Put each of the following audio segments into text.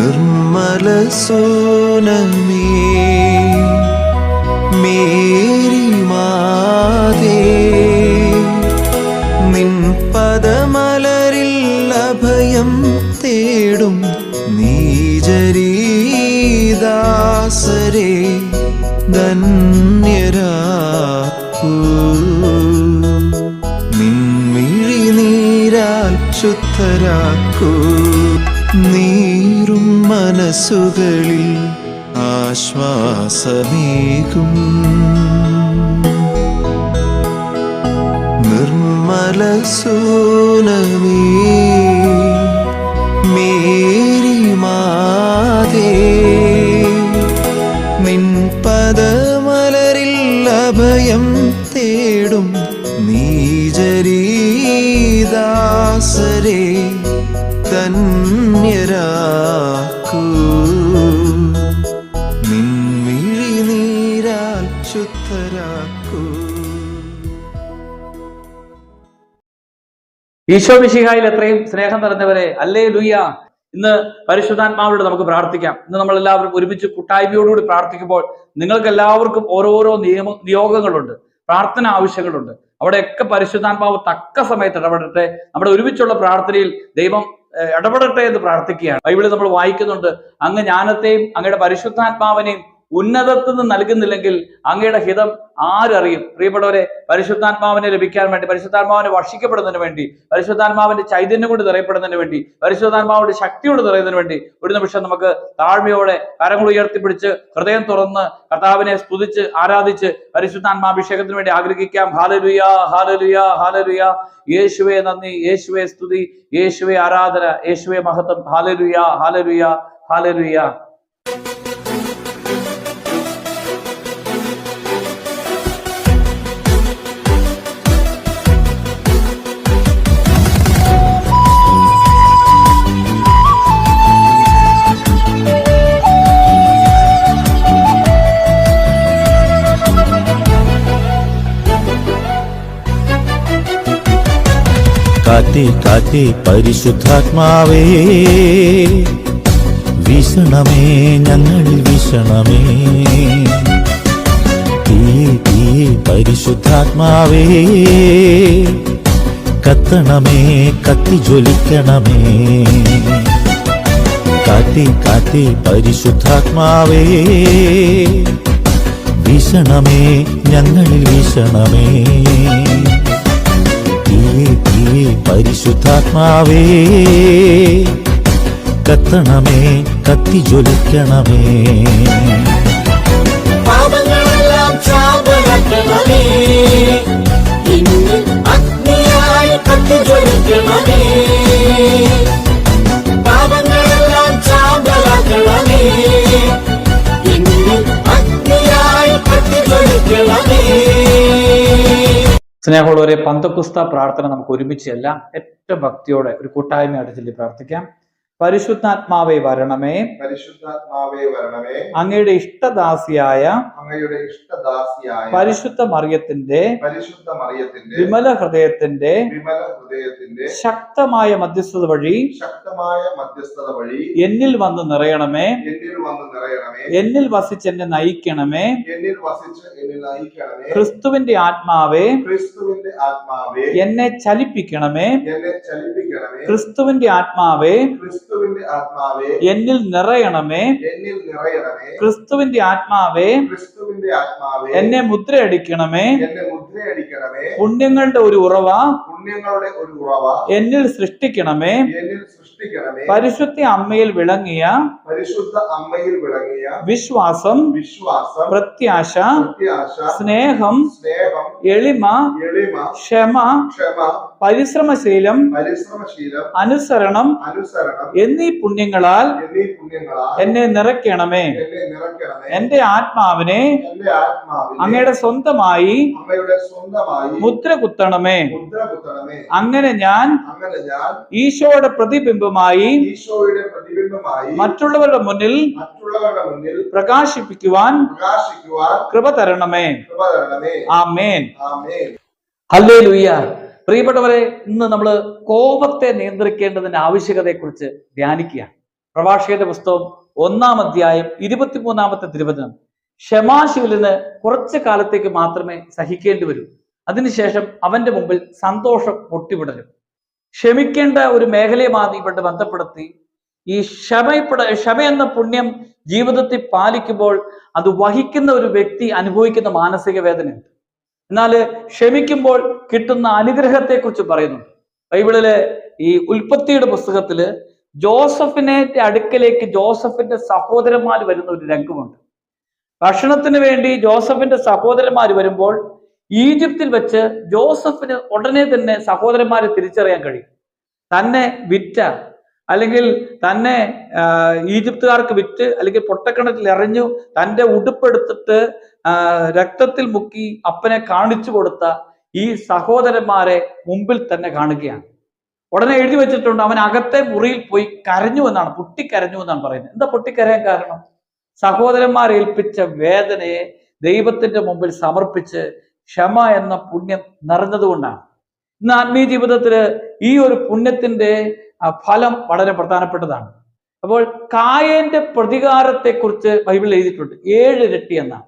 Nirmala സോനമേ Mary മാതേ. നിൻ പദമലരിൽ അഭയം തേടും നീജരീദാസരെ ധന്യരാക്കൂ. നിൻമിഴി നീരാൽ ശുദ്ധരാക്കൂ. നീറും മനസ്സുകളിൽ ആശ്വാസമേകും. നിർമ്മല സൂനമേ മേരി ഈശോ മിശിഹായിൽ എത്രയും സ്നേഹം നിറഞ്ഞവരെ അല്ലേ ലുയ്യ ഇന്ന് പരിശുദ്ധാത്മാവോട് നമുക്ക് പ്രാർത്ഥിക്കാം. ഇന്ന് നമ്മൾ എല്ലാവരും ഒരുമിച്ച് കൂട്ടായ്മയോടുകൂടി പ്രാർത്ഥിക്കുമ്പോൾ നിങ്ങൾക്ക് എല്ലാവർക്കും ഓരോരോ നിയമ നിയോഗങ്ങളുണ്ട് പ്രാർത്ഥന ആവശ്യങ്ങളുണ്ട്. അവിടെയൊക്കെ പരിശുദ്ധാത്മാവ് തക്ക സമയത്ത് ഇടപെടട്ടെ. നമ്മുടെ ഒരുമിച്ചുള്ള പ്രാർത്ഥനയിൽ ദൈവം ഇടപെടട്ടെ എന്ന് പ്രാർത്ഥിക്കുകയാണ്. ബൈബിളിൽ നമ്മൾ വായിക്കുന്നുണ്ട് അങ്ങ് ജ്ഞാനത്തെയും അങ്ങയുടെ പരിശുദ്ധാത്മാവിനെയും ഉന്നതത്തിൽ നിന്ന് നൽകുന്നില്ലെങ്കിൽ അങ്ങയുടെ ഹിതം ആരറിയും? പ്രിയപ്പെട്ടവരെ പരിശുദ്ധാത്മാവിനെ ലഭിക്കാൻ വേണ്ടി പരിശുദ്ധാത്മാവിനെ വർഷിക്കപ്പെടുന്നതിന് വേണ്ടി പരിശുദ്ധാത്മാവിന്റെ ചൈതന്യം കൊണ്ട് നിറയപ്പെടുന്നതിന് വേണ്ടി പരിശുദ്ധാത്മാവിന്റെ ശക്തിയോട് നിറയുന്നതിന് വേണ്ടി ഒരു നിമിഷം നമുക്ക് താഴ്മയോടെ കരങ്ങൾ ഉയർത്തിപ്പിടിച്ച് ഹൃദയം തുറന്ന് കർത്താവിനെ സ്തുതിച്ച് ആരാധിച്ച് പരിശുദ്ധാത്മാഭിഷേകത്തിന് വേണ്ടി ആഗ്രഹിക്കാം. ഹാലലുയ ഹാലലുയ ഹാലലുയ യേശുവെ നന്ദി യേശുവെ സ്തുതി യേശുവെ ആരാധന യേശുവെ മഹത്വം. ഹാലലുയ ഹാലലുയ ഹാലലുയ കാറ്റേ കാത്തി പരിശുദ്ധാത്മാവേ. വീശണമേ ഞങ്ങൾ വീശണമേ. തീ തീ പരിശുദ്ധാത്മാവേ കത്തണമേ കത്തി ജ്വലിക്കണമേ. കാത്തി കാത്തി പരിശുദ്ധാത്മാവേ വീശണമേ ഞങ്ങളിൽ വീശണമേ. പരിശുദ്ധാത്മാവേ. കത്തണമേ കത്തി സ്നേഹമുള്ളവരെ പന്തക്കുസ്ത പ്രാർത്ഥന നമുക്ക് ഒരുമിച്ച് എല്ലാം ഏറ്റവും ഭക്തിയോടെ ഒരു കൂട്ടായ്മയായിട്ട് ചൊല്ലി പ്രാർത്ഥിക്കാം. പരിശുദ്ധാത്മാവെ വരണമേ. പരിശുദ്ധാത്മാവേ വരണമേ. അങ്ങയുടെ ഇഷ്ടദാസിയായ അങ്ങയുടെ ഇഷ്ടദാസിയായ പരിശുദ്ധ മറിയത്തിന്റെ പരിശുദ്ധ മറിയത്തിന്റെ വിമല ഹൃദയത്തിന്റെ വിമല ഹൃദയത്തിന്റെ ശക്തമായ മധ്യസ്ഥത വഴി ശക്തമായ മധ്യസ്ഥത വഴി എന്നിൽ വന്ന് നിറയണമേ. എന്നിൽ വന്ന് നിറയണമേ. എന്നിൽ വസിച്ച് എന്നെ നയിക്കണമേ. എന്നിൽ വസിച്ച് എന്നെ നയിക്കണമേ. ക്രിസ്തുവിന്റെ ആത്മാവേ ക്രിസ്തുവിന്റെ ആത്മാവേ എന്നെ ചലിപ്പിക്കണമേ. എന്നെ ചലിപ്പിക്കണമേ. ക്രിസ്തുവിന്റെ ആത്മാവേ ക്രിസ്തുവിന്റെ ആത്മാവേ എന്നിൽ നിറയണമേ. എന്നിൽ നിറയണമേ. ക്രിസ്തുവിന്റെ ആത്മാവേ ക്രിസ്തുവിന്റെ ആത്മാവേ എന്നെ മുദ്രയടിക്കണമേ. എന്നെ മുദ്രയടിക്കണമേ. പുണ്യങ്ങളുടെ ഒരു ഉറവ പുണ്യങ്ങളുടെ ഒരു ഉറവ എന്നിൽ സൃഷ്ടിക്കണമേ. എന്നിൽ സൃഷ്ടിക്കണമേ. പരിശുദ്ധ അമ്മയിൽ വിളങ്ങിയ പരിശുദ്ധ അമ്മയിൽ വിളങ്ങിയ വിശ്വാസം വിശ്വാസം പ്രത്യാശ പ്രത്യാശ സ്നേഹം സ്നേഹം എളിമ എളിമ ക്ഷമ ക്ഷമ പരിശ്രമശീലം പരിശ്രമശീലം അനുസരണം അനുസരണം എന്നീ പുണ്യങ്ങളാൽ എന്നീ പുണ്യങ്ങളാൽ എന്നെ നിറയ്ക്കണമേ. എന്റെ ആത്മാവിനെ അങ്ങയുടെ സ്വന്തമായി മുദ്ര കുത്തണമേ. അങ്ങനെ ഞാൻ ഈശോയുടെ പ്രതിബിംബമായി മറ്റുള്ളവരുടെ മുന്നിൽ പ്രകാശിപ്പിക്കുവാൻ കൃപ തരണമേ. ആ മേൻ ആമേൻ. ആമേൻ. ഹല്ലേ ലുയ്യ പ്രിയപ്പെട്ടവരെ ഇന്ന് നമ്മൾ കോപത്തെ നിയന്ത്രിക്കേണ്ടതിന്റെ ആവശ്യകതയെക്കുറിച്ച് ധ്യാനിക്കുകയാണ്. പ്രഭാഷകന്റെ പുസ്തകം ഒന്നാം അധ്യായം ഇരുപത്തിമൂന്നാമത്തെ തിരുവചനം. ക്ഷമാശീലിന് കുറച്ചു കാലത്തേക്ക് മാത്രമേ സഹിക്കേണ്ടി വരൂ. അതിനുശേഷം അവന്റെ മുമ്പിൽ സന്തോഷം പൊട്ടിവിടരും. ക്ഷമിക്കേണ്ട ഒരു മേഖലയുമായി ഇവിടെ ബന്ധപ്പെടുത്തി ഈ ക്ഷമയപ്പെട ക്ഷമ എന്ന പുണ്യം ജീവിതത്തിൽ പാലിക്കുമ്പോൾ അത് വഹിക്കുന്ന ഒരു വ്യക്തി അനുഭവിക്കുന്ന മാനസിക വേദനയുണ്ട്. എന്നാൽ ക്ഷമിക്കുമ്പോൾ കിട്ടുന്ന അനുഗ്രഹത്തെ കുറിച്ച് പറയുന്നുണ്ട് ബൈബിളിലെ ഈ ഉൽപ്പത്തിയുടെ പുസ്തകത്തിൽ ജോസഫിനെ അടുക്കലേക്ക് ജോസഫിന്റെ സഹോദരന്മാർ വരുന്ന ഒരു രംഗമുണ്ട്. ഭക്ഷണത്തിന് വേണ്ടി ജോസഫിന്റെ സഹോദരന്മാർ വരുമ്പോൾ ഈജിപ്തിൽ വെച്ച് ജോസഫിന് ഉടനെ തന്നെ സഹോദരന്മാരെ തിരിച്ചറിയാൻ കഴിയും. തന്നെ വിറ്റ അല്ലെങ്കിൽ തന്നെ ഈജിപ്തുകാർക്ക് വിറ്റ് അല്ലെങ്കിൽ പൊട്ടക്കിണറ്റിൽ എറിഞ്ഞു തന്റെ ഉടുപ്പെടുത്തിട്ട് രക്തത്തിൽ മുക്കി അപ്പനെ കാണിച്ചു കൊടുത്ത ഈ സഹോദരന്മാരെ മുമ്പിൽ തന്നെ കാണുകയാണ്. ഉടനെ എഴുതി വെച്ചിട്ടുണ്ട് അവൻ അകത്തെ മുറിയിൽ പോയി കരഞ്ഞു എന്നാണ് പൊട്ടിക്കരഞ്ഞു എന്നാണ് പറയുന്നത്. എന്താ പൊട്ടിക്കരയാൻ കാരണം? സഹോദരന്മാർ ഏൽപ്പിച്ച വേദനയെ ദൈവത്തിന്റെ മുമ്പിൽ സമർപ്പിച്ച് ക്ഷമ എന്ന പുണ്യം നിറഞ്ഞതുകൊണ്ടാണ്. ഇന്ന് ആത്മീയ ജീവിതത്തിൽ ഈ ഒരു പുണ്യത്തിന്റെ ഫലം വളരെ പ്രധാനപ്പെട്ടതാണ്. അപ്പോൾ കായന്റെ പ്രതികാരത്തെക്കുറിച്ച് ബൈബിൾ എഴുതിയിട്ടുണ്ട്. ഏഴ് ഇരട്ടി എന്നാണ്.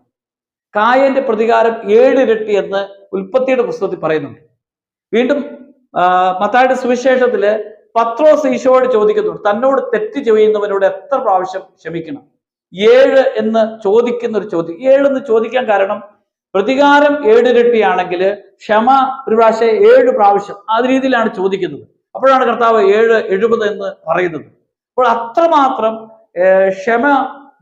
കായന്റെ പ്രതികാരം ഏഴ് ഇരട്ടി എന്ന് ഉൽപ്പത്തിയുടെ പുസ്തകത്തിൽ പറയുന്നുണ്ട്. വീണ്ടും മത്തായുടെ സുവിശേഷത്തിൽ പത്രോസ് ഈശോയോട് ചോദിക്കുന്നുണ്ട്. തന്നോട് തെറ്റ് ചെയ്യുന്നവനോട് എത്ര പ്രാവശ്യം ക്ഷമിക്കണം? ഏഴ് എന്ന് ചോദിക്കുന്ന ഒരു ചോദ്യം. ഏഴ് എന്ന് ചോദിക്കാൻ കാരണം പ്രതികാരം ഏഴിരട്ടിയാണെങ്കിൽ ക്ഷമ ഒരു പ്രാവശ്യം ഏഴ് പ്രാവശ്യം ആ രീതിയിലാണ് ചോദിക്കുന്നത്. അപ്പോഴാണ് കർത്താവ് ഏഴ് എഴുപത് എന്ന് പറയുന്നത്. അപ്പോൾ അത്രമാത്രം ക്ഷമ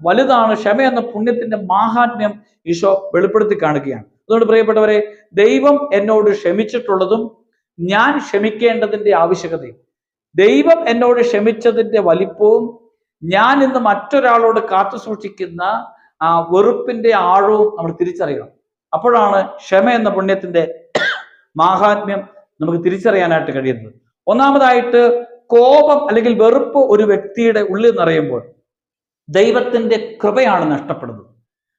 വലുതാണ് ക്ഷമ എന്ന പുണ്യത്തിന്റെ മാഹാത്മ്യം ഈശോ വെളിപ്പെടുത്തി കാണുകയാണ്. അതുകൊണ്ട് പ്രിയപ്പെട്ടവരെ ദൈവം എന്നോട് ക്ഷമിച്ചിട്ടുള്ളതും ഞാൻ ക്ഷമിക്കേണ്ടതിന്റെ ആവശ്യകതയും. ദൈവം എന്നോട് ക്ഷമിച്ചതിന്റെ വലിപ്പവും ഞാൻ ഇന്ന് മറ്റൊരാളോട് കാത്തു സൂക്ഷിക്കുന്ന ആ വെറുപ്പിന്റെ ആഴവും നമ്മൾ തിരിച്ചറിയണം. അപ്പോഴാണ് ക്ഷമ എന്ന പുണ്യത്തിന്റെ മാഹാത്മ്യം നമുക്ക് തിരിച്ചറിയാനായിട്ട് കഴിയുന്നത്. ഒന്നാമതായിട്ട് കോപം അല്ലെങ്കിൽ വെറുപ്പ് ഒരു വ്യക്തിയുടെ ഉള്ളിൽ നിറയുമ്പോൾ ദൈവത്തിന്റെ കൃപയാണ് നഷ്ടപ്പെടുന്നത്.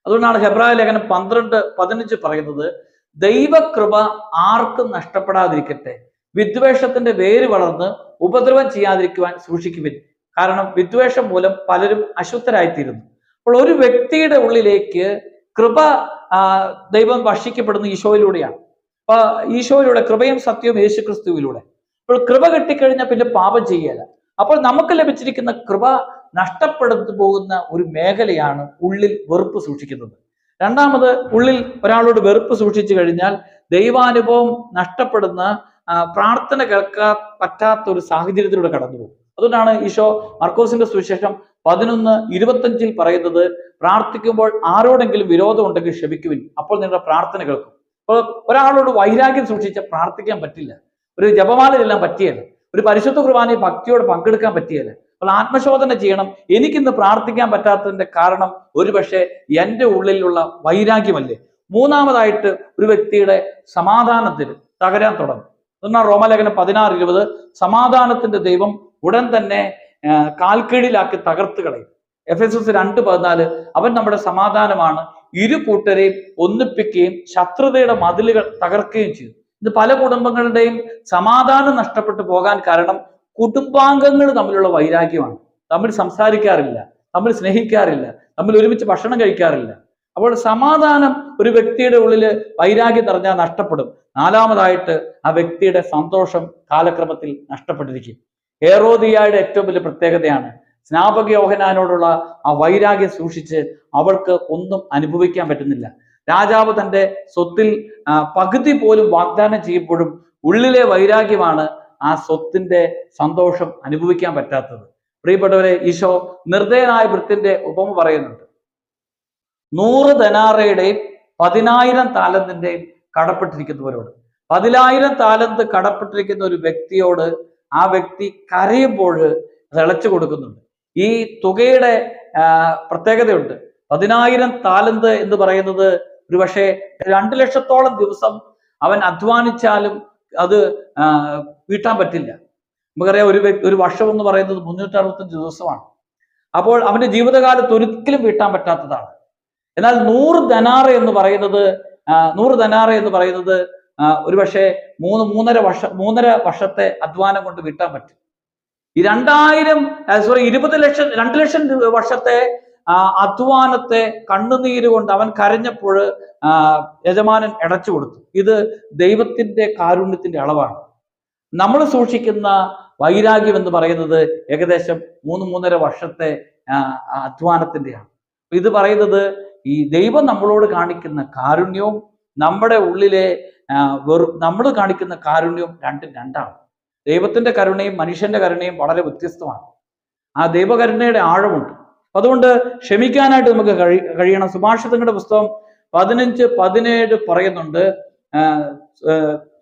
അതുകൊണ്ടാണ് ഹെബ്രായ ലേഖനം പന്ത്രണ്ട് പതിനഞ്ച് പറയുന്നത് ദൈവകൃപ ആർക്കും നഷ്ടപ്പെടാതിരിക്കട്ടെ. വിദ്വേഷത്തിന്റെ വേര് വളർന്ന് ഉപദ്രവം ചെയ്യാതിരിക്കുവാൻ സൂക്ഷിക്കുവിൻ. കാരണം വിദ്വേഷം മൂലം പലരും അശുദ്ധരായിത്തീരുന്നു. അപ്പോൾ ഒരു വ്യക്തിയുടെ ഉള്ളിലേക്ക് കൃപ ദൈവം വർഷിക്കപ്പെടുന്ന ഈശോയിലൂടെയാണ്. അപ്പൊ ഈശോയിലൂടെ കൃപയും സത്യവും യേശു അപ്പോൾ കൃപ കിട്ടിക്കഴിഞ്ഞാൽ പിന്നെ പാപം ചെയ്യല അപ്പോൾ നമുക്ക് ലഭിച്ചിരിക്കുന്ന കൃപ നഷ്ടപ്പെടുത്തു പോകുന്ന ഒരു മേഖലയാണ് ഉള്ളിൽ വെറുപ്പ് സൂക്ഷിക്കുന്നത്. രണ്ടാമത് ഉള്ളിൽ ഒരാളോട് വെറുപ്പ് സൂക്ഷിച്ചു കഴിഞ്ഞാൽ ദൈവാനുഭവം നഷ്ടപ്പെടുന്ന പ്രാർത്ഥന കേൾക്കാൻ പറ്റാത്ത ഒരു സാഹചര്യത്തിലൂടെ കടന്നു പോകും അതുകൊണ്ടാണ് ഈശോ മർക്കോസിന്റെ സുവിശേഷം പതിനൊന്ന് ഇരുപത്തഞ്ചിൽ പറയുന്നത് പ്രാർത്ഥിക്കുമ്പോൾ ആരോടെങ്കിലും വിരോധം ഉണ്ടെങ്കിൽ ക്ഷമിക്കുവിൻ അപ്പോൾ നിങ്ങളുടെ പ്രാർത്ഥന കേൾക്കും. അപ്പോൾ ഒരാളോട് വൈരാഗ്യം സൂക്ഷിച്ചാൽ പ്രാർത്ഥിക്കാൻ പറ്റില്ല. ഒരു ജപമാല ചെല്ലാൻ പറ്റിയല്ല ഒരു പരിശുദ്ധ കുർബാനയെ ഭക്തിയോട് പങ്കെടുക്കാൻ പറ്റിയല്ല അപ്പോൾ ആത്മശോധന ചെയ്യണം. എനിക്കിന്ന് പ്രാർത്ഥിക്കാൻ പറ്റാത്തതിന്റെ കാരണം ഒരുപക്ഷെ എന്റെ ഉള്ളിലുള്ള വൈരാഗ്യമല്ലേ? മൂന്നാമതായിട്ട് ഒരു വ്യക്തിയുടെ സമാധാനത്തിന് തകരാൻ തുടങ്ങും. എന്നാൽ റോമലേഖനം പതിനാറ് ഇരുപത് സമാധാനത്തിന്റെ ദൈവം ഉടൻ തന്നെ കാൽക്കീഴിലാക്കി തകർത്ത് കളയും. എഫ് എസ് എസ് രണ്ട് പതിനാല് അവൻ നമ്മുടെ സമാധാനമാണ്. ഇരു കൂട്ടരെയും ഒന്നിപ്പിക്കുകയും ശത്രുതയുടെ മതിലുകൾ തകർക്കുകയും ചെയ്തു. ഇത് പല കുടുംബങ്ങളുടെയും സമാധാനം നഷ്ടപ്പെട്ടു പോകാൻ കാരണം കുടുംബാംഗങ്ങൾ തമ്മിലുള്ള വൈരാഗ്യമാണ്. തമ്മിൽ സംസാരിക്കാറില്ല തമ്മിൽ സ്നേഹിക്കാറില്ല തമ്മിൽ ഒരുമിച്ച് ഭക്ഷണം കഴിക്കാറില്ല. അപ്പോൾ സമാധാനം ഒരു വ്യക്തിയുടെ ഉള്ളിൽ വൈരാഗ്യം നിറഞ്ഞാൽ നഷ്ടപ്പെടും. നാലാമതായിട്ട് ആ വ്യക്തിയുടെ സന്തോഷം കാലക്രമത്തിൽ നഷ്ടപ്പെട്ടിരിക്കും. ഏറോദിയായുടെ ഏറ്റവും വലിയ പ്രത്യേകതയാണ് സ്നാപക യോഹനാനോടുള്ള ആ വൈരാഗ്യം സൂക്ഷിച്ച് അവൾക്ക് ഒന്നും അനുഭവിക്കാൻ പറ്റുന്നില്ല. രാജാവ് തന്റെ സ്വത്തിൽ പകുതി പോലും വാഗ്ദാനം ചെയ്യുമ്പോഴും ഉള്ളിലെ വൈരാഗ്യമാണ് ആ സ്വത്തിന്റെ സന്തോഷം അനുഭവിക്കാൻ പറ്റാത്തത്. പ്രിയപ്പെട്ടവരെ ഈശോ നിർദ്ദയനായ വൃത്തിന്റെ ഉപമ പറയുന്നുണ്ട്. നൂറ് ധനാറയുടെയും പതിനായിരം താലന്തിന്റെയും കടപ്പെട്ടിരിക്കുന്നവരോട് പതിനായിരം താലന്ത് കടപ്പെട്ടിരിക്കുന്ന ഒരു വ്യക്തിയോട് ആ വ്യക്തി കരയുമ്പോൾ തിളച്ചു കൊടുക്കുന്നുണ്ട്. ഈ തുകയുടെ പ്രത്യേകതയുണ്ട്. പതിനായിരം താലന്ത് എന്ന് പറയുന്നത് ഒരു പക്ഷേ രണ്ടു ലക്ഷത്തോളം ദിവസം അവൻ അധ്വാനിച്ചാലും അത് വീട്ടാൻ പറ്റില്ല. നമുക്കറിയാം ഒരു ഒരു വർഷം എന്ന് പറയുന്നത് മുന്നൂറ്റി അറുപത്തഞ്ച് ദിവസമാണ്. അപ്പോൾ അവന്റെ ജീവിതകാലത്ത് ഒരിക്കലും വീട്ടാൻ പറ്റാത്തതാണ്. എന്നാൽ നൂറ് ധനാറ എന്ന് പറയുന്നത് നൂറ് ധനാറ എന്ന് പറയുന്നത് ഒരുപക്ഷെ ഒരു പക്ഷേ മൂന്ന് മൂന്നര വർഷം മൂന്നര വർഷത്തെ അധ്വാനം കൊണ്ട് വീട്ടാൻ പറ്റും. ഈ രണ്ടായിരം സോറി ഇരുപത് ലക്ഷം രണ്ട് ലക്ഷം വർഷത്തെ അധ്വാനത്തെ കണ്ണുനീര് കൊണ്ട് അവൻ കരഞ്ഞപ്പോൾ യജമാനൻ അടച്ചു കൊടുത്തു. ഇത് ദൈവത്തിന്റെ കാരുണ്യത്തിന്റെ അളവാണ്. നമ്മൾ സൂക്ഷിക്കുന്ന വൈരാഗ്യം എന്ന് പറയുന്നത് ഏകദേശം മൂന്ന് മൂന്നര വർഷത്തെ അധ്വാനത്തിന്റെയാണ്. ഇത് പറയുന്നത് ഈ ദൈവം നമ്മളോട് കാണിക്കുന്ന കാരുണ്യവും നമ്മുടെ ഉള്ളിലെ വെറും നമ്മൾ കാണിക്കുന്ന കാരുണ്യവും രണ്ടും രണ്ടാണ്. ദൈവത്തിന്റെ കരുണയും മനുഷ്യന്റെ കരുണയും വളരെ വ്യത്യസ്തമാണ്. ആ ദൈവകരുണയുടെ ആഴമുണ്ട്. അതുകൊണ്ട് ക്ഷമിക്കാനായിട്ട് നമുക്ക് കഴി കഴിയണം. സുഭാഷിതങ്ങളുടെ പുസ്തകം പതിനഞ്ച് പതിനേഴ് പറയുന്നുണ്ട്.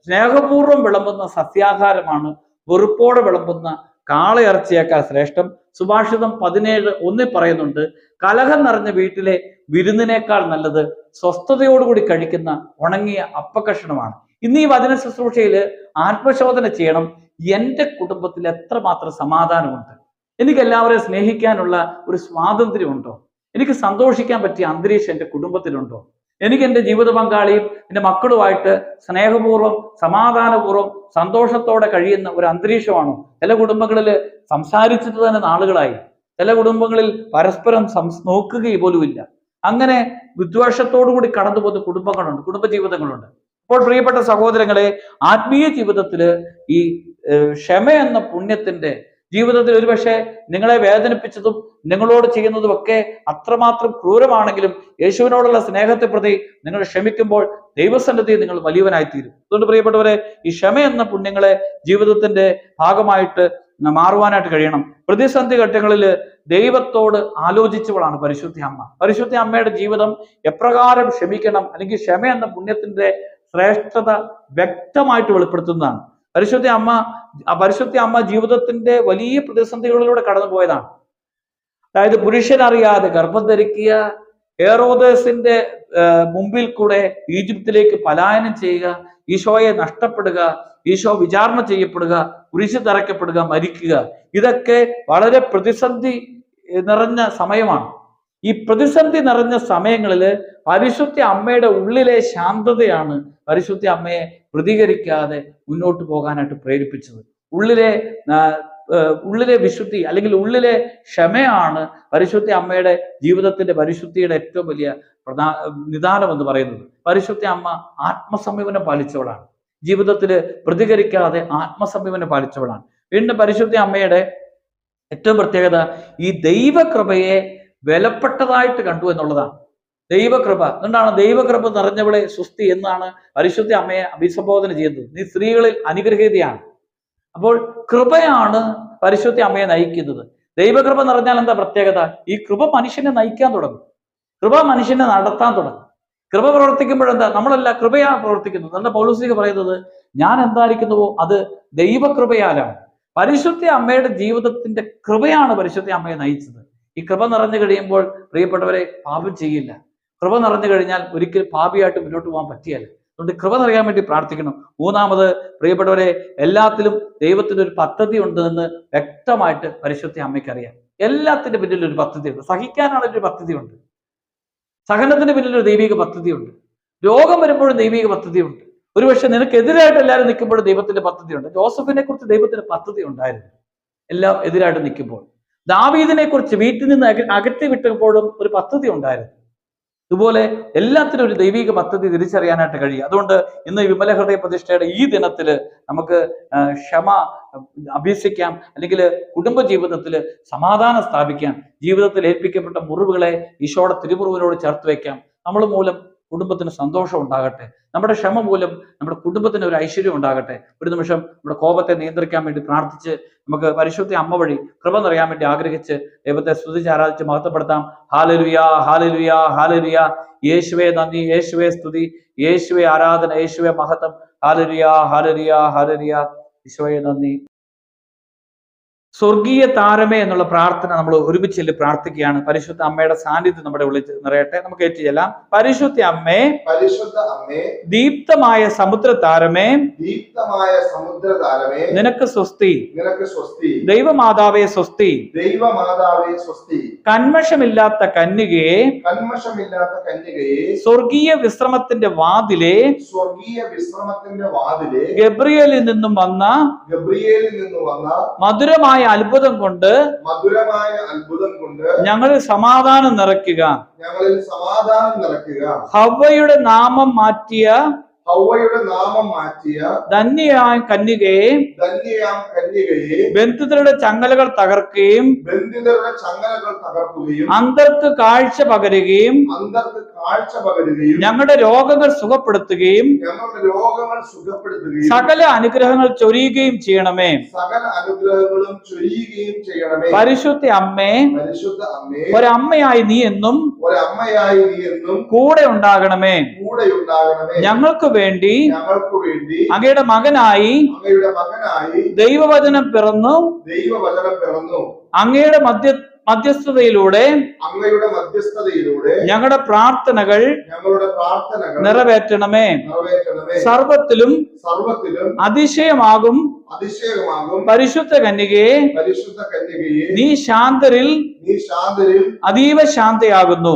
സ്നേഹപൂർവം വിളമ്പുന്ന സസ്യാഹാരമാണ്. വെറുപ്പോടെ വിളമ്പുന്ന കാളയിറച്ചിയേക്കാൾ ശ്രേഷ്ഠം. സുഭാഷിതം പതിനേഴ് ഒന്നിൽ പറയുന്നുണ്ട് കലഹം നിറഞ്ഞ വീട്ടിലെ വിരുന്നിനേക്കാൾ നല്ലത് സ്വസ്ഥതയോടുകൂടി കഴിക്കുന്ന ഉണങ്ങിയ അപ്പകഷണമാണ് ഇന്ന് ഈ വചന ശുശ്രൂഷയിൽ ആത്മശോധന ചെയ്യണം. എന്റെ കുടുംബത്തിൽ എത്രമാത്രം സമാധാനമുണ്ട്? എനിക്ക് എല്ലാവരെയും സ്നേഹിക്കാനുള്ള ഒരു സ്വാതന്ത്ര്യമുണ്ടോ? എനിക്ക് സന്തോഷിക്കാൻ പറ്റിയ അന്തരീക്ഷം എന്റെ കുടുംബത്തിലുണ്ടോ? എനിക്ക് എന്റെ ജീവിത പങ്കാളിയും എന്റെ മക്കളുമായിട്ട് സ്നേഹപൂർവം സമാധാനപൂർവം സന്തോഷത്തോടെ കഴിയുന്ന ഒരു അന്തരീക്ഷമാണോ? ചില കുടുംബങ്ങളിൽ സംസാരിച്ചിട്ട് തന്നെ നാളുകളായി. ചില കുടുംബങ്ങളിൽ പരസ്പരം നോക്കുകയും പോലുമില്ല. അങ്ങനെ വിദ്വേഷത്തോടു കൂടി കടന്നു പോകുന്ന കുടുംബങ്ങളുണ്ട് കുടുംബജീവിതങ്ങളുണ്ട്. അപ്പോൾ പ്രിയപ്പെട്ട സഹോദരങ്ങളെ ആത്മീയ ജീവിതത്തിൽ ഈ ക്ഷമ എന്ന പുണ്യത്തിന്റെ ജീവിതത്തിൽ ഒരുപക്ഷെ നിങ്ങളെ വേദനിപ്പിച്ചതും നിങ്ങളോട് ചെയ്യുന്നതും ഒക്കെ അത്രമാത്രം ക്രൂരമാണെങ്കിലും യേശുവിനോടുള്ള സ്നേഹത്തെ പ്രതി നിങ്ങൾ ക്ഷമിക്കുമ്പോൾ ദൈവസന്നിധി നിങ്ങൾ വലിയവനായിത്തീരും. അതുകൊണ്ട് പ്രിയപ്പെട്ടവരെ ഈ ക്ഷമ എന്ന പുണ്യങ്ങളെ ജീവിതത്തിന്റെ ഭാഗമായിട്ട് മാറുവാനായിട്ട് കഴിയണം. പ്രതിസന്ധി ഘട്ടങ്ങളിൽ ദൈവത്തോട് ആലോചിച്ചവളാണ് പരിശുദ്ധി അമ്മ. പരിശുദ്ധി അമ്മയുടെ ജീവിതം എപ്രകാരം ക്ഷമിക്കണം അല്ലെങ്കിൽ ക്ഷമ എന്ന പുണ്യത്തിന്റെ ശ്രേഷ്ഠത വ്യക്തമായിട്ട് വെളിപ്പെടുത്തുന്നതാണ്. പരിശുദ്ധി അമ്മ ആ പരിശുദ്ധി അമ്മ ജീവിതത്തിന്റെ വലിയ പ്രതിസന്ധികളിലൂടെ കടന്നു പോയതാണ് അതായത് പുരുഷനറിയാതെ ഗർഭം ധരിക്കുക ഏറോദേസിന്റെ മുമ്പിൽ കൂടെ ഈജിപ്തിലേക്ക് പലായനം ചെയ്യുക ഈശോയെ നഷ്ടപ്പെടുക ഈശോ വിചാരണ ചെയ്യപ്പെടുക കുരിശ് തറയ്ക്കപ്പെടുക മരിക്കുക ഇതൊക്കെ വളരെ പ്രതിസന്ധി നിറഞ്ഞ സമയമാണ്. ഈ പ്രതിസന്ധി നിറഞ്ഞ സമയങ്ങളിൽ പരിശുദ്ധ അമ്മയുടെ ഉള്ളിലെ ശാന്തതയാണ് പരിശുദ്ധ അമ്മയെ പ്രതികരിക്കാതെ മുന്നോട്ട് പോകാനായിട്ട് പ്രേരിപ്പിച്ചത്. ഉള്ളിലെ ഉള്ളിലെ വിശുദ്ധി അല്ലെങ്കിൽ ഉള്ളിലെ ക്ഷമയാണ് പരിശുദ്ധി അമ്മയുടെ ജീവിതത്തിന്റെ പരിശുദ്ധിയുടെ ഏറ്റവും വലിയ പ്രധാ നിദാനം എന്ന് പറയുന്നത്. പരിശുദ്ധ അമ്മ ആത്മസമീപനം പാലിച്ചവളാണ്. ജീവിതത്തിൽ പ്രതികരിക്കാതെ ആത്മസമീപനം പാലിച്ചവളാണ്. വീണ്ടും പരിശുദ്ധി അമ്മയുടെ ഏറ്റവും പ്രത്യേകത ഈ ദൈവകൃപയെ വിലപ്പെട്ടതായിട്ട് കണ്ടു എന്നുള്ളതാണ്. ദൈവകൃപ. എന്താണ് ദൈവകൃപ നിറഞ്ഞവളെ സുസ്തി എന്നാണ് പരിശുദ്ധ അമ്മയെ അഭിസംബോധന ചെയ്യുന്നത്? നീ സ്ത്രീകളിൽ അനുഗ്രഹീതയാണ്. അപ്പോൾ കൃപയാണ് പരിശുദ്ധ അമ്മയെ നയിക്കുന്നത്. ദൈവകൃപ നിറഞ്ഞാൽ എന്താ പ്രത്യേകത? ഈ കൃപ മനുഷ്യനെ നയിക്കാൻ തുടങ്ങും. കൃപ മനുഷ്യനെ നടത്താൻ തുടങ്ങും. കൃപ പ്രവർത്തിക്കുമ്പോഴെന്താ നമ്മളല്ല കൃപയാണ് പ്രവർത്തിക്കുന്നത്. നല്ല പൗലോസിക പറയുന്നത്? ഞാൻ എന്തായിരിക്കുന്നുവോ അത് ദൈവകൃപയാലാണ്. പരിശുദ്ധ അമ്മയുടെ ജീവിതത്തിന്റെ കൃപയാണ് പരിശുദ്ധ അമ്മയെ നയിച്ചത്. ഈ കൃപ നിറഞ്ഞു കഴിയുമ്പോൾ പ്രിയപ്പെട്ടവരെ പാപം ചെയ്യില്ല. കൃപ നിറഞ്ഞു കഴിഞ്ഞാൽ ഒരിക്കൽ പാപിയായിട്ട് മുന്നോട്ട് പോകാൻ പറ്റിയല്ല. അതുകൊണ്ട് കൃപ നിറയാൻ വേണ്ടി പ്രാർത്ഥിക്കണം. മൂന്നാമത് പ്രിയപ്പെട്ടവരെ എല്ലാത്തിലും ദൈവത്തിന് ഒരു പദ്ധതി ഉണ്ട് എന്ന് വ്യക്തമായിട്ട് പരിശുദ്ധ അമ്മയ്ക്കറിയാം എല്ലാത്തിന്റെ പിന്നിൽ ഒരു പദ്ധതിയുണ്ട്. സഹിക്കാനാണ് ഒരു പദ്ധതിയുണ്ട്. സഹനത്തിന്റെ പിന്നിൽ ഒരു ദൈവിക പദ്ധതിയുണ്ട്. രോഗം വരുമ്പോഴും ദൈവിക പദ്ധതിയുണ്ട്. ഒരുപക്ഷെ നിനക്കെതിരായിട്ട് എല്ലാവരും നിൽക്കുമ്പോഴും ദൈവത്തിന്റെ പദ്ധതിയുണ്ട്. ജോസഫിനെ കുറിച്ച് ദൈവത്തിന്റെ പദ്ധതി ഉണ്ടായിരുന്നു. എല്ലാം എതിരായിട്ട് നിൽക്കുമ്പോൾ. ദാവീദിനെ കുറിച്ച് വീട്ടിൽ നിന്ന് അക- അകറ്റി വിട്ടപ്പോഴും ഒരു പദ്ധതി ഉണ്ടായിരുന്നു. ഇതുപോലെ എല്ലാത്തിനും ഒരു ദൈവിക പദ്ധതി തിരിച്ചറിയാനായിട്ട് കഴിയും. അതുകൊണ്ട് ഇന്ന് വിമല ഹൃദയ പ്രതിഷ്ഠയുടെ ഈ ദിനത്തിൽ നമുക്ക് ക്ഷമ അഭ്യസിക്കാം അല്ലെങ്കിൽ കുടുംബ ജീവിതത്തിൽ സമാധാനം സ്ഥാപിക്കാം ജീവിതത്തിൽ ഏൽപ്പിക്കപ്പെട്ട മുറിവുകളെ ഈശോയുടെ തിരുമുറിവിനോട് ചേർത്ത് വെക്കാം നമ്മൾ മൂലം കുടുംബത്തിന് സന്തോഷം ഉണ്ടാകട്ടെ. നമ്മുടെ ക്ഷമ മൂലം നമ്മുടെ കുടുംബത്തിന് ഒരു ഐശ്വര്യം ഉണ്ടാകട്ടെ. ഒരു നിമിഷം നമ്മുടെ കോപത്തെ നിയന്ത്രിക്കാൻ വേണ്ടി പ്രാർത്ഥിച്ച് നമുക്ക് പരിശുദ്ധ അമ്മ വഴി കൃപ നിറയാൻ വേണ്ടി ആഗ്രഹിച്ച് ദൈവത്തെ സ്തുതിച്ച് ആരാധിച്ച് മഹത്വപ്പെടുത്താം. ഹാലലുയ ഹാലലുയ ഹാലലുയ. യേശുവേ നന്ദി യേശുവേ സ്തുതി യേശുവേ ആരാധന യേശുവേ മഹത്വം. ഹാലലുയ ഹാലലുയ ഹാലലുയ. ഈശോയെ നന്ദി. സ്വർഗീയ താരമേ എന്നുള്ള പ്രാർത്ഥന നമ്മൾ ഒരുമിച്ച് ചെല്ലി പ്രാർത്ഥിക്കുകയാണ്. പരിശുദ്ധ അമ്മയുടെ സാന്നിധ്യം നമ്മുടെ ഉള്ളിൽ നിറയട്ടെ. നമുക്ക് ഏറ്റു ചെല്ലാം. പരിശുദ്ധ അമ്മേ പരിശുദ്ധ അമ്മേ ദീപ്തമായ സമുദ്ര താരമേ ദീപ്തമായ സമുദ്ര താരമേ നിനക്ക് സ്വസ്തി. നിനക്ക് സ്വസ്തി. ദൈവമാതാവേ സ്വസ്തി. ദൈവമാതാവേ സ്വസ്തി. കന്മഷമില്ലാത്ത കന്യകയെ കന്മഷമില്ലാത്ത കന്യകയെ സ്വർഗീയ വിശ്രമത്തിന്റെ വാതിലെ സ്വർഗീയ വിശ്രമത്തിന്റെ വാതിലെ ഗബ്രിയലിൽ നിന്നും വന്ന ഗബ്രിയലിൽ നിന്നും വന്ന മധുരമായ അത്ഭുതം കൊണ്ട് മധുരമായ അത്ഭുതം കൊണ്ട് ഞങ്ങൾ സമാധാനം നിറയ്ക്കുക. ഞങ്ങളിൽ സമാധാനം നിറയ്ക്കുക. ഹവ്വയുടെ നാമം മാറ്റിയ ഹൗവയുടെ നാമം മാറ്റിയ ധന്യയായ കന്യകയെ ധന്യയാം കന്യകയെ ബന്ധുതരുടെ ചങ്ങലകൾ തകർക്കുകയും ബന്ധിതരുടെ ചങ്ങലകൾ തകർക്കുകയും അന്തർക്ക് കാഴ്ച പകരുകയും അന്തർക്ക് കാഴ്ച പകരുകയും ഞങ്ങളുടെ രോഗങ്ങൾ സുഖപ്പെടുത്തുകയും ഞങ്ങളുടെ രോഗങ്ങൾ സുഖപ്പെടുത്തുകയും സകല അനുഗ്രഹങ്ങൾ ചൊരിയുകയും ചെയ്യണമേ. സകല അനുഗ്രഹങ്ങളും ചൊരിയുകയും ചെയ്യണമേ. പരിശുദ്ധ അമ്മേ പരിശുദ്ധ അമ്മേ ഒരമ്മയായി നീ എന്നും ഒരമ്മയായി നീ എന്നും കൂടെ ഉണ്ടാകണമേ. കൂടെ ഉണ്ടാകണമേ. ഞങ്ങൾക്ക് വേണ്ടി അങ്ങയുടെ മകനായി ദൈവവചനം പിറന്നു. ദൈവവചനം പിറന്നു. അങ്ങയുടെ മധ്യ മധ്യസ്ഥതയിലൂടെ അങ്ങയുടെ മധ്യസ്ഥതയിലൂടെ ഞങ്ങളുടെ പ്രാർത്ഥനകൾ ഞങ്ങളുടെ പ്രാർത്ഥനകൾ നിറവേറ്റണമേ. നിറവേറ്റണമേ. സർവത്തിലും സർവത്തിലും അതിശയമാകും. അതിശയമാകും. പരിശുദ്ധ കന്യകയെ പരിശുദ്ധ കന്യകയെ നീ ശാന്തരിൽ നീ ശാന്തരിൽ അതീവ ശാന്തയാകുന്നു.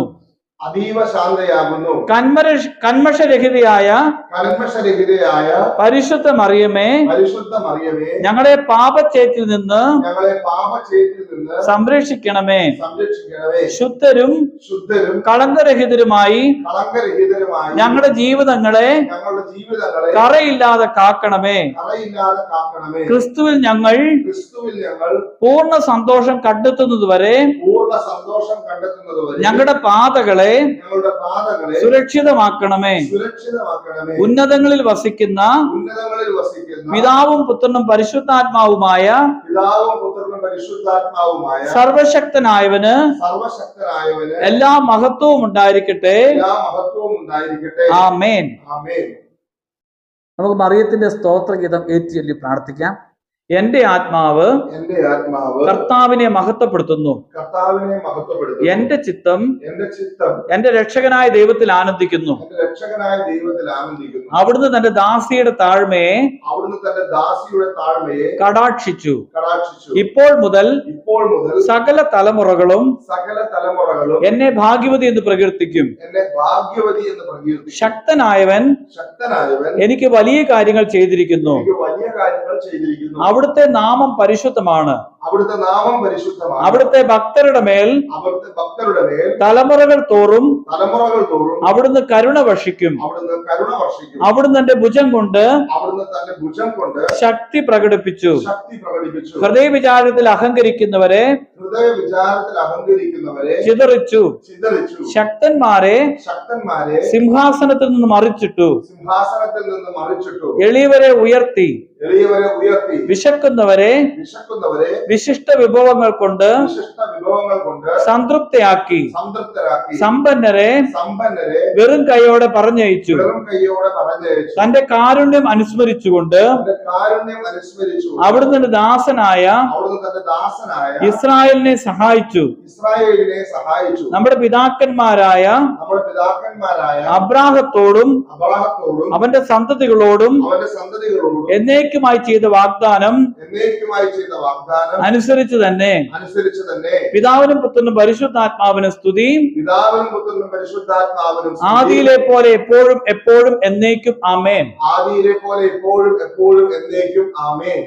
അതീവ ശാന്തയാകുന്നു. കന്മര കന്മഷരഹിതയായ കന്മഷരഹിതയായ പരിശുദ്ധ മറിയമേ പരിശുദ്ധ മറിയമേ ഞങ്ങളെ പാപച്ചേറ്റിൽ നിന്ന് ഞങ്ങളെ പാപചേറ്റിൽ നിന്ന് സംരക്ഷിക്കണമേ. സംരക്ഷിക്കണമേ. ശുദ്ധരും ശുദ്ധരും കളങ്കരഹിതരുമായി കളങ്കരഹിതരുമായി ഞങ്ങളുടെ ജീവിതങ്ങളെ ഞങ്ങളുടെ ജീവിതങ്ങളെ കറയില്ലാതെ കാക്കണമേ. കറയില്ലാതെ കാക്കണമേ. ക്രിസ്തുവിൽ ഞങ്ങൾ ക്രിസ്തുവിൽ ഞങ്ങൾ പൂർണ സന്തോഷം കണ്ടെത്തുന്നതുവരെ പൂർണ സന്തോഷം കണ്ടെത്തുന്നതുവരെ ഞങ്ങളുടെ പാതകളെ സുരക്ഷിതമാക്കണമേ. സുരക്ഷിതമാക്കണമേ. ഉന്നതങ്ങളിൽ വസിക്കുന്ന പിതാവും പുത്രനും പരിശുദ്ധാത്മാവുമായ സർവശക്തനായവന് എല്ലാ മഹത്വവും ഉണ്ടായിരിക്കട്ടെ. ആമേൻ. നമുക്ക് മറിയത്തിന്റെ സ്തോത്രഗീതം ഏറ്റുചൊല്ലി പ്രാർത്ഥിക്കാം. എന്റെ ആത്മാവ് എന്റെ ആത്മാവ് കർത്താവിനെ മഹത്വപ്പെടുത്തുന്നു. കർത്താവിനെ മഹത്വപ്പെടുത്തുന്നു. എന്റെ ചിത്തം എന്റെ ചിത്തം എന്റെ രക്ഷകനായ ദൈവത്തിൽ ആനന്ദിക്കുന്നു. രക്ഷകനായ ദൈവത്തിൽ ആനന്ദിക്കുന്നു. അവിടുന്ന് തന്റെ ദാസിയുടെ താഴ്മയെ അവിടുന്ന് തന്റെ ദാസിയുടെ താഴ്മയെ കടാക്ഷിച്ചു. കടാക്ഷിച്ചു. ഇപ്പോൾ മുതൽ ഇപ്പോൾ മുതൽ സകല തലമുറകളും സകല തലമുറകളും എന്നെ ഭാഗ്യവതി എന്ന് പ്രകീർത്തിക്കും. എന്നെ ഭാഗ്യവതി എന്ന് പ്രകീർത്തിക്കും. ശക്തനായവൻ ശക്തനായവൻ എനിക്ക് വലിയ കാര്യങ്ങൾ ചെയ്തിരിക്കുന്നു. എനിക്ക് വലിയ കാര്യങ്ങൾ ചെയ്തിരിക്കുന്നു. അവിടുത്തെ നാമം പരിശുദ്ധമാണ്. അവിടുത്തെ നാമം പരിശുദ്ധമാണ്. അവിടുത്തെ ഭക്തരുടെ മേൽ അവിടുത്തെ ഭക്തരുടെ മേൽ തലമുറകൾ തോറും തലമുറകൾ തോറും അവിടുന്ന് കരുണ വർഷിക്കും. അവിടുന്ന് കരുണ വർഷിക്കും. അവിടുന്ന് തന്റെ ഭുജം കൊണ്ട് അവിടുന്ന് തന്റെ ഭുജം കൊണ്ട് ശക്തി പ്രകടിപ്പിച്ചു. ശക്തി പ്രകടിപ്പിച്ചു. ഹൃദയ വിചാരത്തിൽ അഹങ്കരിക്കുന്നവരെ ഹൃദയ വിചാരത്തിൽ അഹങ്കരിക്കുന്നവരെ ചിതറിച്ചു. ചിതറിച്ചു. ശക്തന്മാരെ ശക്തന്മാരെ സിംഹാസനത്തിൽ നിന്ന് മറിച്ചിട്ടു. സിംഹാസനത്തിൽ നിന്ന് മറിച്ചിട്ടു. എളിയവരെ ഉയർത്തി. എളിയവരെ ഉയർത്തി. വിശക്കുന്നവരെ വിശക്കുന്നവരെ വിശിഷ്ട വിഭവങ്ങൾ കൊണ്ട് സംതൃപ്തിയാക്കി. സമ്പന്നരെ വെറും കൈയോടെ പറഞ്ഞയച്ചു. തന്റെ കാരുണ്യം അനുസ്മരിച്ചുകൊണ്ട് അവിടുന്ന് ദാസനായ ഇസ്രായേലിനെ സഹായിച്ചു. ഇസ്രായേലിനെ സഹായിച്ചു. നമ്മുടെ പിതാക്കന്മാരായ അബ്രാഹത്തോടും അവന്റെ സന്തതികളോടും എന്നേക്കുമായി ചെയ്ത വാഗ്ദാനം അനുസരിച്ച് തന്നെ അനുസരിച്ച് തന്നെ പിതാവിനും പുത്രനും പരിശുദ്ധാത്മാവിനും സ്തുതി. പിതാവിനും പുത്രനും പരിശുദ്ധാത്മാവിനും സ്തുതി. ആദിയിലെ പോലെ എപ്പോഴും എപ്പോഴും എന്നേക്കും ആമേൻ. ആദിയിലെ പോലെ എപ്പോഴും എപ്പോഴും എന്നേക്കും ആമേൻ.